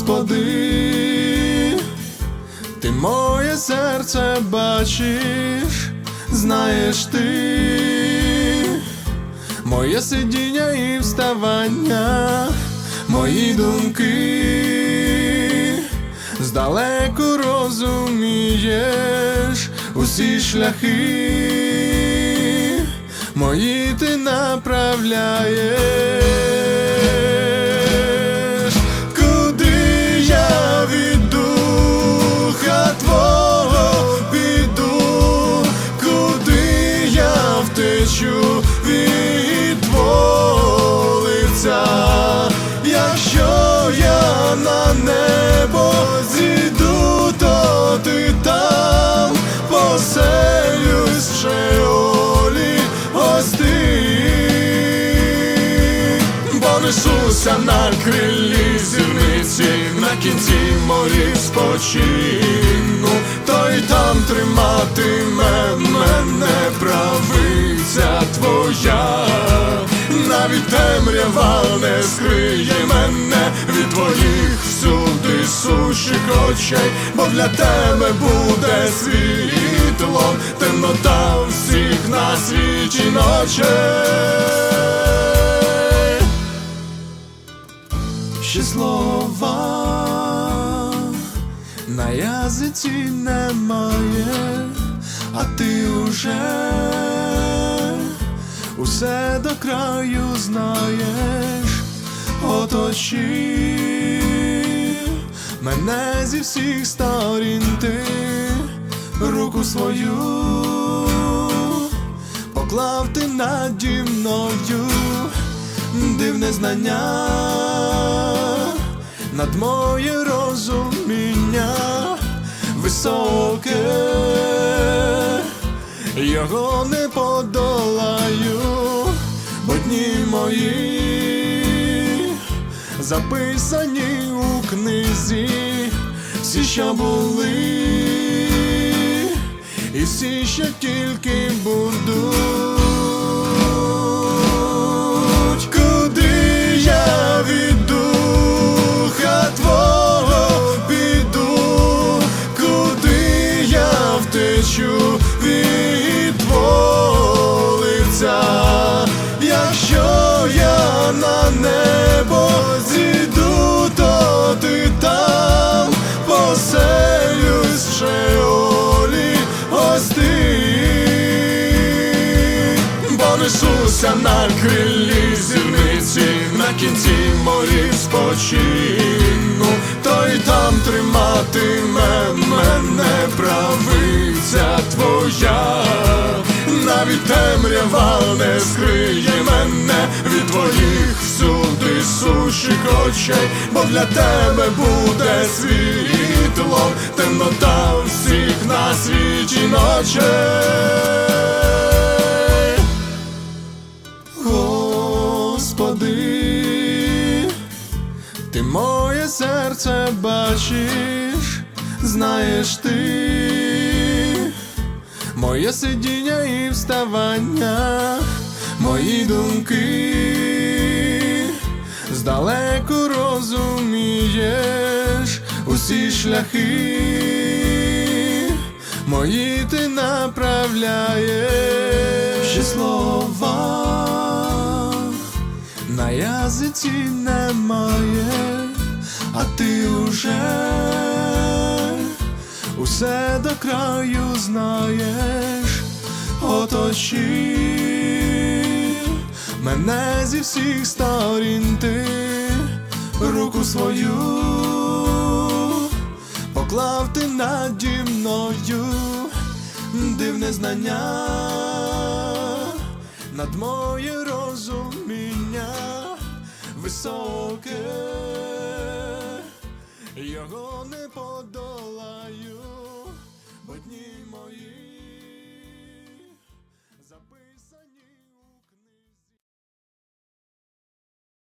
Господи, ти моє серце бачиш, знаєш ти, моє сидіння і вставання, мої думки, здалеку розумієш усі шляхи, мої ти направляєш, несуся на крилі зірниці, на кінці морі спочину, то й там триматиме мене правиця твоя, навіть темрява не скриє мене від твоїх всюди сущих очей, бо для тебе буде світлом, темнота всіх на світі ночей. Ще слова. На язиці немає, а ти уже усе до краю знаєш, оточи мене зі всіх сторін ти руку свою поклав ти наді мною. Дивне знання над моє розуміння високе, його не подолаю, бо дні мої записані у книзі, всі, що були, і всі, що тільки будуть, спочину, то й там триматиме мене правиця твоя, навіть темрява не скриє мене від твоїх всюди сущих очей, бо для тебе буде світло, темнота всіх на світі ночей. Господи, серце бачиш, знаєш ти, моє сидіння і вставання, мої думки, здалеку розумієш усі шляхи, мої ти направляєш. Ще слова на язиці немає, а ти уже усе до краю знаєш, оточи мене зі всіх сторін. Ти руку свою поклав ти наді мною. Дивне знання над моє розуміння високе, його не подолаю.